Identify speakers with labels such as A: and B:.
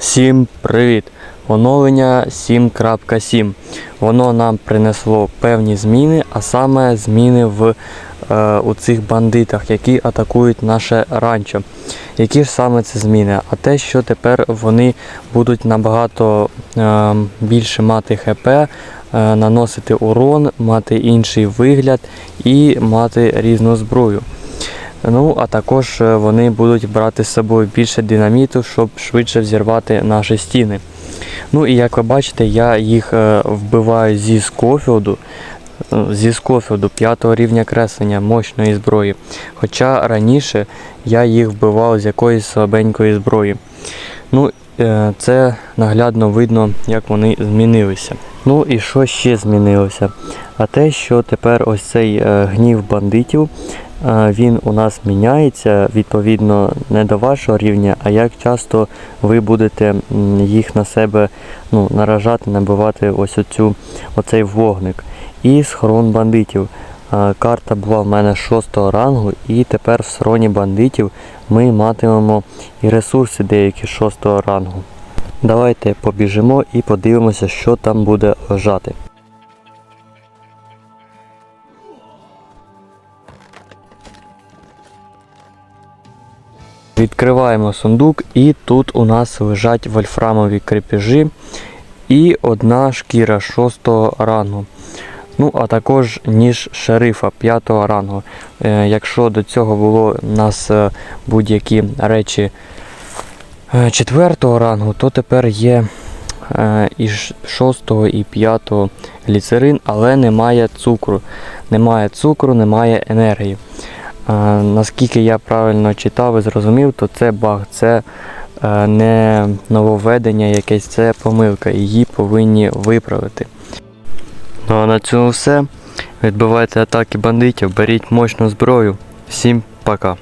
A: Всім привіт! Оновлення 7.7. Воно нам принесло певні зміни, а саме зміни в е, у цих бандитах, які атакують наше ранчо. Які ж саме це зміни? А те, що тепер вони будуть набагато е, більше мати ХП, е, наносити урон, мати інший вигляд і мати різну зброю. Ну, а також е, вони будуть брати з собою більше динаміту, щоб швидше взірвати наші стіни. Ну і як ви бачите, я їх е, вбиваю зі Скофілду, е, зі Скофілду 5 рівня креслення мощної зброї. Хоча раніше я їх вбивав з якоїсь слабенької зброї. Ну, це наглядно видно, як вони змінилися. Ну і що ще змінилося? А те, що тепер ось цей гнів бандитів, він у нас міняється відповідно не до вашого рівня, а як часто ви будете їх на себе ну, наражати, набивати ось оцю, оцей вогник. І схорон бандитів. Карта була в мене 6 рангу, і тепер в схороні бандитів ми матимемо і ресурси деякі 6 рангу. Давайте побіжимо і подивимося, що там буде лежати. Відкриваємо сундук, і тут у нас лежать вольфрамові крепежі і одна шкіра 6 рангу. Ну, а також ніж шерифа 5 рангу. Е, якщо до цього було у нас е, будь-які речі 4 рангу, то тепер є е, і 6 і 5 гліцерин, але немає цукру. Немає цукру, немає енергії. Наскільки я правильно читав і зрозумів, то це баг, це е, не нововведення якесь, це помилка. Її повинні виправити. Ну а на цьому все. Відбивайте атаки бандитів, беріть мощну зброю. Всім пока.